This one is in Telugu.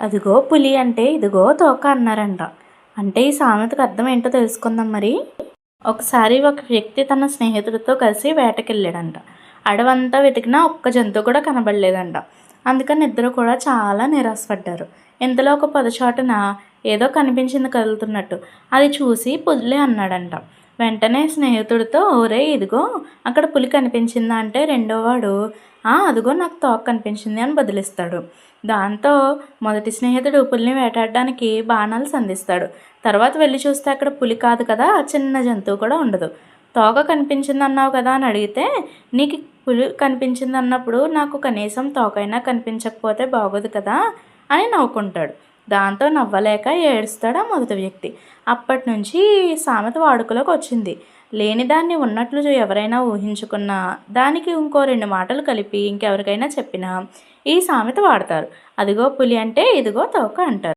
అదిగో పులి అంటే ఇదిగో తోక అన్నారంట. అంటే ఈ సామెతకు అర్థం ఏంటో తెలుసుకుందాం మరి. ఒకసారి ఒక వ్యక్తి తన స్నేహితుడితో కలిసి వేటకెళ్ళాడంట. అడవంతా వెతికినా ఒక్క జంతువు కూడా కనబడలేదంట. అందుకని ఇద్దరు కూడా చాలా నిరాశపడ్డారు. ఇంతలో ఒక పొదచాటున ఏదో కనిపించింది కదులుతున్నట్టు. అది చూసి పులి అన్నాడంట. వెంటనే స్నేహితుడితో ఓరే ఇదిగో అక్కడ పులి కనిపించిందా? అంటే రెండోవాడు "ఆ, అదిగో నాకు తోక కనిపించింది అని బదిలిస్తాడు. దాంతో మొదటి స్నేహితుడు పులిని వేటాడడానికి బాణాలు సంధిస్తాడు. తర్వాత వెళ్ళి చూస్తే అక్కడ పులి కాదు కదా చిన్న జంతువు కూడా ఉండదు. తోక కనిపించింది అన్నావు కదా అని అడిగితే నీకు పులి కనిపించింది అన్నప్పుడు నాకు కనీసం తోకైనా కనిపించకపోతే బాగోదు కదా అని నవ్వుకుంటాడు. దాంతో నవ్వలేక ఏడుస్తాడు ఆ మొదటి వ్యక్తి. అప్పటి నుంచి సామెత వాడుకలోకి వచ్చింది. లేని దాన్ని ఉన్నట్లు ఎవరైనా ఊహించుకున్నా దానికి ఇంకో రెండు మాటలు కలిపి ఇంకెవరికైనా చెప్పినా ఈ సామెత వాడతారు. అదిగో పులి అంటే ఇదిగో తోక అంటారు.